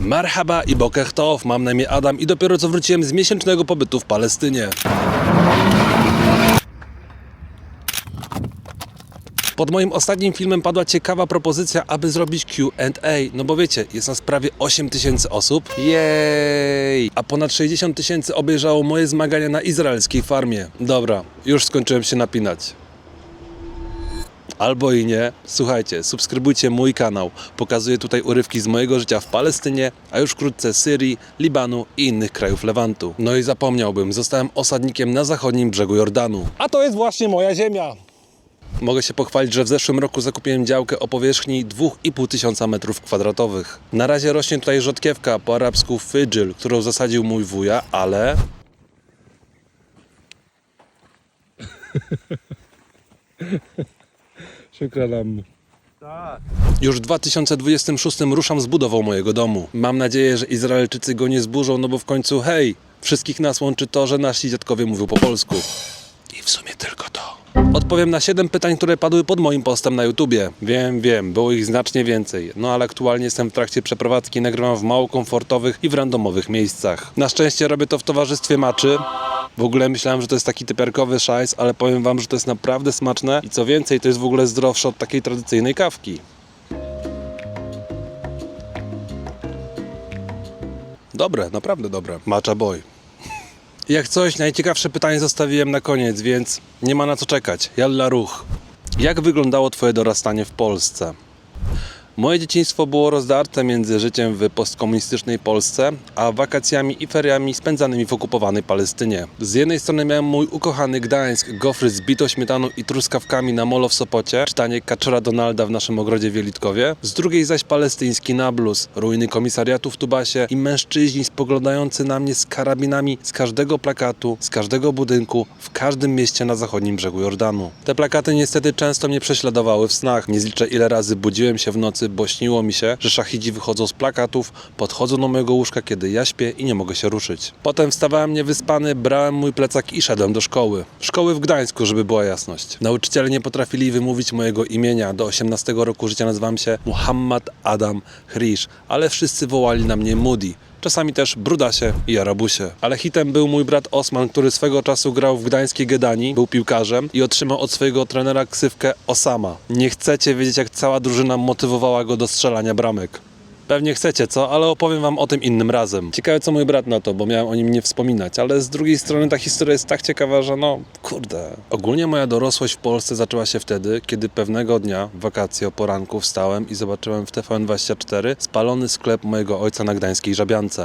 Marhaba i Boker Tov, mam na imię Adam i dopiero co wróciłem z miesięcznego pobytu w Palestynie. Pod moim ostatnim filmem padła ciekawa propozycja, aby zrobić Q&A, no bo wiecie, jest nas prawie 8 tysięcy osób. Jej! A ponad 60 tysięcy obejrzało moje zmagania na izraelskiej farmie. Dobra, już skończyłem się napinać. Albo i nie. Słuchajcie, subskrybujcie mój kanał. Pokazuję tutaj urywki z mojego życia w Palestynie, a już wkrótce Syrii, Libanu i innych krajów Lewantu. No i zapomniałbym, zostałem osadnikiem na zachodnim brzegu Jordanu. A to jest właśnie moja ziemia. Mogę się pochwalić, że w zeszłym roku zakupiłem działkę o powierzchni 2,5 tysiąca metrów kwadratowych. Na razie rośnie tutaj rzodkiewka, po arabsku fidżil, którą zasadził mój wuja, ale... Szukram. Już w 2026 ruszam z budową mojego domu. Mam nadzieję, że Izraelczycy go nie zburzą, no bo w końcu hej, wszystkich nas łączy to, że nasi dziadkowie mówią po polsku. I w sumie tylko to. Odpowiem na 7 pytań, które padły pod moim postem na YouTubie. Wiem, wiem, było ich znacznie więcej. No ale aktualnie jestem w trakcie przeprowadzki, nagrywam w mało komfortowych i w randomowych miejscach. Na szczęście robię to w towarzystwie maczy. W ogóle myślałem, że to jest taki typiarkowy szajs, ale powiem wam, że to jest naprawdę smaczne i co więcej, to jest w ogóle zdrowsze od takiej tradycyjnej kawki. Dobre, naprawdę dobre. Matcha boy. Jak coś, najciekawsze pytanie zostawiłem na koniec, więc nie ma na co czekać. Jalla ruch. Jak wyglądało Twoje dorastanie w Polsce? Moje dzieciństwo było rozdarte między życiem w postkomunistycznej Polsce, a wakacjami i feriami spędzanymi w okupowanej Palestynie. Z jednej strony miałem mój ukochany Gdańsk, gofry z bitą śmietaną i truskawkami na molo w Sopocie, czytanie Kaczora Donalda w naszym ogrodzie w Wielitkowie, z drugiej zaś palestyński Nablus, ruiny komisariatu w Tubasie i mężczyźni spoglądający na mnie z karabinami z każdego plakatu, z każdego budynku, w każdym mieście na zachodnim brzegu Jordanu. Te plakaty niestety często mnie prześladowały w snach. Nie zliczę ile razy budziłem się w nocy, bo śniło mi się, że szachidzi wychodzą z plakatów, podchodzą do mojego łóżka, kiedy ja śpię i nie mogę się ruszyć. Potem wstawałem niewyspany, brałem mój plecak i szedłem do szkoły. Szkoły w Gdańsku, żeby była jasność. Nauczyciele nie potrafili wymówić mojego imienia. Do 18 roku życia nazywam się Muhammad Adam Hrisz, ale wszyscy wołali na mnie Moody. Czasami też Brudasie i Arabusie. Ale hitem był mój brat Osman, który swego czasu grał w gdańskiej Gedani, był piłkarzem i otrzymał od swojego trenera ksywkę Osama. Nie chcecie wiedzieć, jak cała drużyna motywowała go do strzelania bramek. Pewnie chcecie, co? Ale opowiem wam o tym innym razem. Ciekawe, co mój brat na to, bo miałem o nim nie wspominać, ale z drugiej strony ta historia jest tak ciekawa, że no, kurde. Ogólnie moja dorosłość w Polsce zaczęła się wtedy, kiedy pewnego dnia w wakacje o poranku wstałem i zobaczyłem w TVN24 spalony sklep mojego ojca na gdańskiej Żabiance.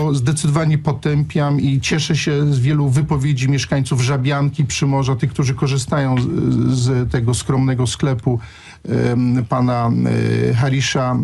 To Zdecydowanie potępiam i cieszę się z wielu wypowiedzi mieszkańców Żabianki, Przymorza, tych, którzy korzystają z, z tego skromnego sklepu pana e, Harisza,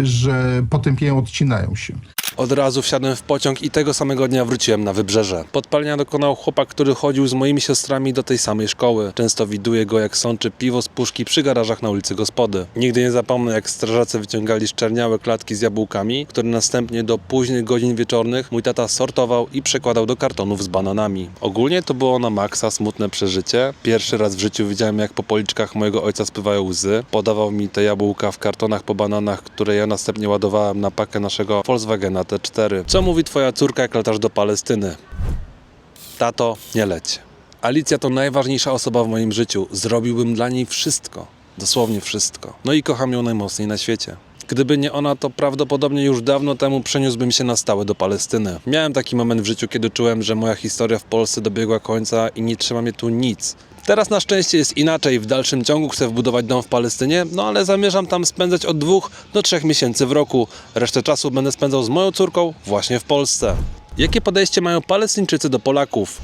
e, że potępiają, odcinają się. Od razu wsiadłem w pociąg i tego samego dnia wróciłem na wybrzeże. Podpalenia dokonał chłopak, który chodził z moimi siostrami do tej samej szkoły. Często widuję go, jak sączy piwo z puszki przy garażach na ulicy Gospody. Nigdy nie zapomnę, jak strażacy wyciągali szczerniałe klatki z jabłkami, które następnie do późnych godzin wieczornych mój tata sortował i przekładał do kartonów z bananami. Ogólnie to było na maksa smutne przeżycie. Pierwszy raz w życiu widziałem, jak po policzkach mojego ojca spływają łzy. Podawał mi te jabłka w kartonach po bananach, które ja następnie ładowałem na pakę naszego Volkswagena T4. Co mówi twoja córka, jak latasz do Palestyny? Tato, nie leć. Alicja to najważniejsza osoba w moim życiu. Zrobiłbym dla niej wszystko. Dosłownie wszystko. No i kocham ją najmocniej na świecie. Gdyby nie ona, to prawdopodobnie już dawno temu przeniósłbym się na stałe do Palestyny. Miałem taki moment w życiu, kiedy czułem, że moja historia w Polsce dobiegła końca i nie trzyma mnie tu nic. Teraz na szczęście jest inaczej. W dalszym ciągu chcę wbudować dom w Palestynie, no ale zamierzam tam spędzać od dwóch do trzech miesięcy w roku. Resztę czasu będę spędzał z moją córką właśnie w Polsce. Jakie podejście mają Palestyńczycy do Polaków?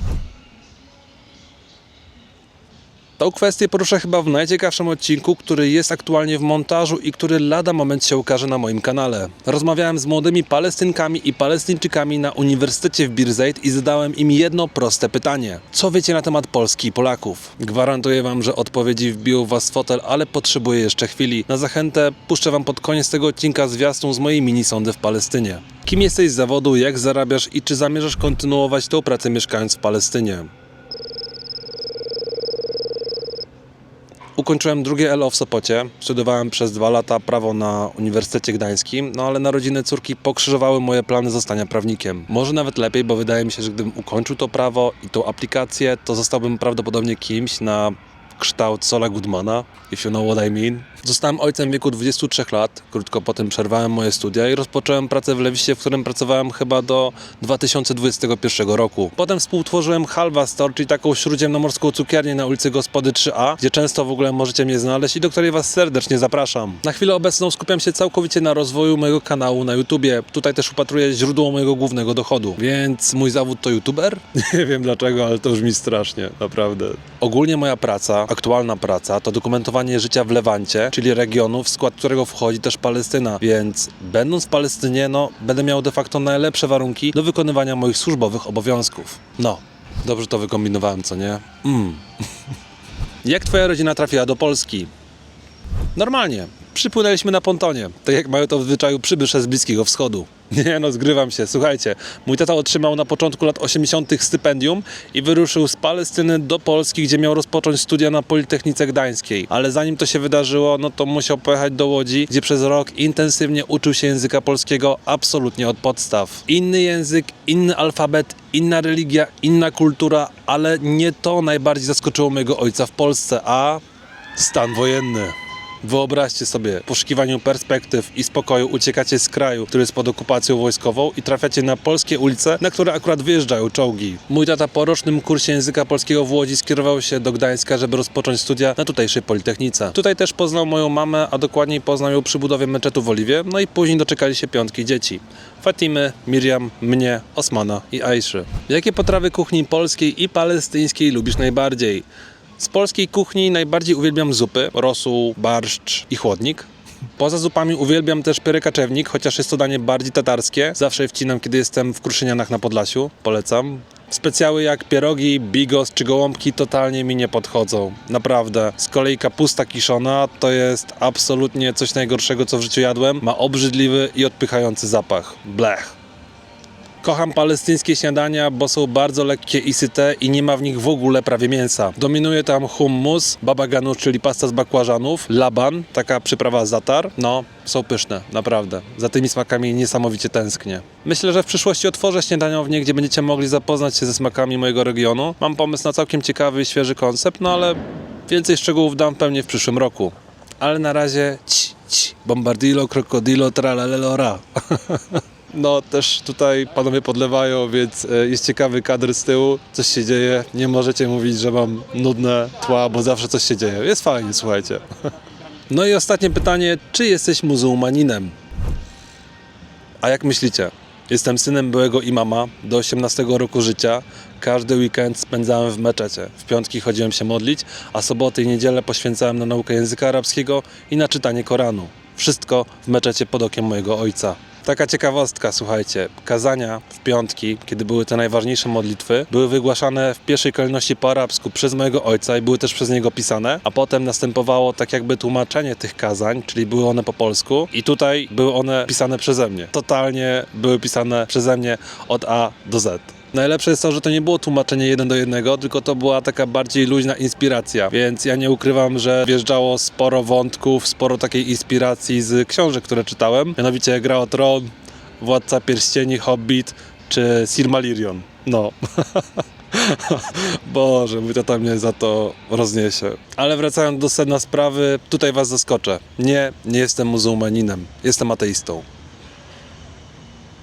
Tą kwestię poruszę chyba w najciekawszym odcinku, który jest aktualnie w montażu i który lada moment się ukaże na moim kanale. Rozmawiałem z młodymi Palestynkami i Palestyńczykami na Uniwersytecie w Birzeit i zadałem im jedno proste pytanie. Co wiecie na temat Polski i Polaków? Gwarantuję wam, że odpowiedzi wbiją was w fotel, ale potrzebuję jeszcze chwili. Na zachętę puszczę wam pod koniec tego odcinka zwiastun z mojej minisądy w Palestynie. Kim jesteś z zawodu, jak zarabiasz i czy zamierzasz kontynuować tą pracę mieszkając w Palestynie? Ukończyłem drugie LO w Sopocie, studiowałem przez dwa lata prawo na Uniwersytecie Gdańskim, no ale narodziny córki pokrzyżowały moje plany zostania prawnikiem. Może nawet lepiej, bo wydaje mi się, że gdybym ukończył to prawo i tą aplikację, to zostałbym prawdopodobnie kimś na kształt Sola Goodmana, if you know what I mean. Zostałem ojcem w wieku 23 lat, krótko potem przerwałem moje studia i rozpocząłem pracę w Lewiście, w którym pracowałem chyba do 2021 roku. Potem współtworzyłem Halwa Store, czyli taką śródziemnomorską cukiernię na ulicy Gospody 3A, gdzie często w ogóle możecie mnie znaleźć i do której Was serdecznie zapraszam. Na chwilę obecną skupiam się całkowicie na rozwoju mojego kanału na YouTubie. Tutaj też upatruję źródło mojego głównego dochodu. Więc mój zawód to YouTuber? Nie wiem dlaczego, ale to brzmi strasznie, naprawdę. Ogólnie moja praca, aktualna praca, to dokumentowanie życia w Lewancie, czyli regionu, w skład którego wchodzi też Palestyna. Więc będąc w Palestynie, no, będę miał de facto najlepsze warunki do wykonywania moich służbowych obowiązków. No, dobrze to wykombinowałem, co nie? Mm. Jak twoja rodzina trafiła do Polski? Normalnie. Przypłynęliśmy na pontonie, tak jak mają to w zwyczaju przybysze z Bliskiego Wschodu. Nie no, zgrywam się. Słuchajcie, mój tata otrzymał na początku lat 80. stypendium i wyruszył z Palestyny do Polski, gdzie miał rozpocząć studia na Politechnice Gdańskiej. Ale zanim to się wydarzyło, no to musiał pojechać do Łodzi, gdzie przez rok intensywnie uczył się języka polskiego absolutnie od podstaw. Inny język, inny alfabet, inna religia, inna kultura, ale nie to najbardziej zaskoczyło mojego ojca w Polsce, a stan wojenny. Wyobraźcie sobie, w poszukiwaniu perspektyw i spokoju uciekacie z kraju, który jest pod okupacją wojskową i trafiacie na polskie ulice, na które akurat wyjeżdżają czołgi. Mój tata po rocznym kursie języka polskiego w Łodzi skierował się do Gdańska, żeby rozpocząć studia na tutejszej Politechnice. Tutaj też poznał moją mamę, a dokładniej poznał ją przy budowie meczetu w Oliwie, no i później doczekali się piątki dzieci. Fatimy, Miriam, mnie, Osmana i Aiszy. Jakie potrawy kuchni polskiej i palestyńskiej lubisz najbardziej? Z polskiej kuchni najbardziej uwielbiam zupy, rosół, barszcz i chłodnik. Poza zupami uwielbiam też pyrykaczewnik, chociaż jest to danie bardziej tatarskie. Zawsze je wcinam, kiedy jestem w Kruszynianach na Podlasiu. Polecam. Specjały jak pierogi, bigos czy gołąbki totalnie mi nie podchodzą. Naprawdę. Z kolei kapusta kiszona to jest absolutnie coś najgorszego, co w życiu jadłem. Ma obrzydliwy i odpychający zapach. Blech. Kocham palestyńskie śniadania, bo są bardzo lekkie i syte i nie ma w nich w ogóle prawie mięsa. Dominuje tam hummus, baba czyli pasta z bakłażanów, laban, taka przyprawa zatar. No, są pyszne, naprawdę. Za tymi smakami niesamowicie tęsknię. Myślę, że w przyszłości otworzę śniadaniownię, gdzie będziecie mogli zapoznać się ze smakami mojego regionu. Mam pomysł na całkiem ciekawy i świeży koncept, no ale więcej szczegółów dam pewnie w przyszłym roku. Ale na razie ci, ci, bombardilo, krokodilo, tralalelora. No, też tutaj panowie podlewają, więc e, jest ciekawy kadr z tyłu. Coś się dzieje. Nie możecie mówić, że mam nudne tła, bo zawsze coś się dzieje. Jest fajnie, słuchajcie. No i ostatnie pytanie. Czy jesteś muzułmaninem? A jak myślicie? Jestem synem byłego imama. Do 18 roku życia każdy weekend spędzałem w meczecie. W piątki chodziłem się modlić, a soboty i niedzielę poświęcałem na naukę języka arabskiego i na czytanie Koranu. Wszystko w meczecie pod okiem mojego ojca. Taka ciekawostka, słuchajcie. Kazania w piątki, kiedy były te najważniejsze modlitwy, były wygłaszane w pierwszej kolejności po arabsku przez mojego ojca i były też przez niego pisane, a potem następowało tak jakby tłumaczenie tych kazań, czyli były one po polsku i tutaj były one pisane przeze mnie. Totalnie były pisane przeze mnie od A do Z. Najlepsze jest to, że to nie było tłumaczenie jeden do jednego, tylko to była taka bardziej luźna inspiracja, więc ja nie ukrywam, że wjeżdżało sporo wątków, sporo takiej inspiracji z książek, które czytałem, mianowicie Gra o Tron, Władca Pierścieni, Hobbit czy Silmarillion. No. Boże, mój tata mnie za to rozniesie. Ale wracając do sedna sprawy, tutaj was zaskoczę. Nie, nie jestem muzułmaninem, jestem ateistą.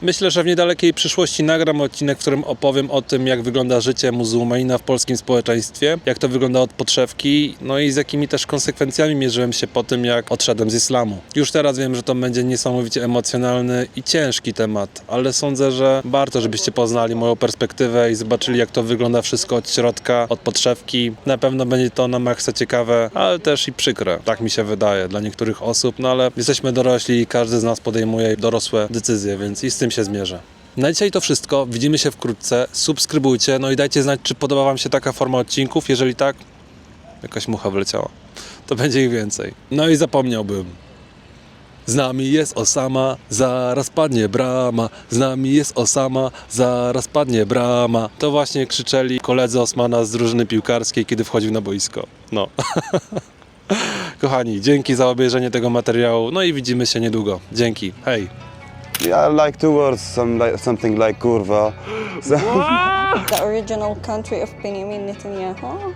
Myślę, że w niedalekiej przyszłości nagram odcinek, w którym opowiem o tym, jak wygląda życie muzułmanina w polskim społeczeństwie, jak to wygląda od podszewki, no i z jakimi też konsekwencjami mierzyłem się po tym, jak odszedłem z islamu. Już teraz wiem, że to będzie niesamowicie emocjonalny i ciężki temat, ale sądzę, że warto, żebyście poznali moją perspektywę i zobaczyli, jak to wygląda wszystko od środka, od podszewki. Na pewno będzie to na maksa ciekawe, ale też i przykre. Tak mi się wydaje dla niektórych osób, no ale jesteśmy dorośli i każdy z nas podejmuje dorosłe decyzje, więc i z tym się zmierzę. Na dzisiaj to wszystko. Widzimy się wkrótce. Subskrybujcie, no i dajcie znać, czy podoba Wam się taka forma odcinków. Jeżeli tak, jakaś mucha wleciała, to będzie ich więcej. No i zapomniałbym. Z nami jest Osama, zaraz padnie brama. Z nami jest Osama, zaraz padnie brama. To właśnie krzyczeli koledzy Osmana z drużyny piłkarskiej, kiedy wchodził na boisko. No. Kochani, dzięki za obejrzenie tego materiału. No i widzimy się niedługo. Dzięki. Hej. Yeah, like two words, some like, something like kurwa. So- the original country of Benjamin Netanyahu.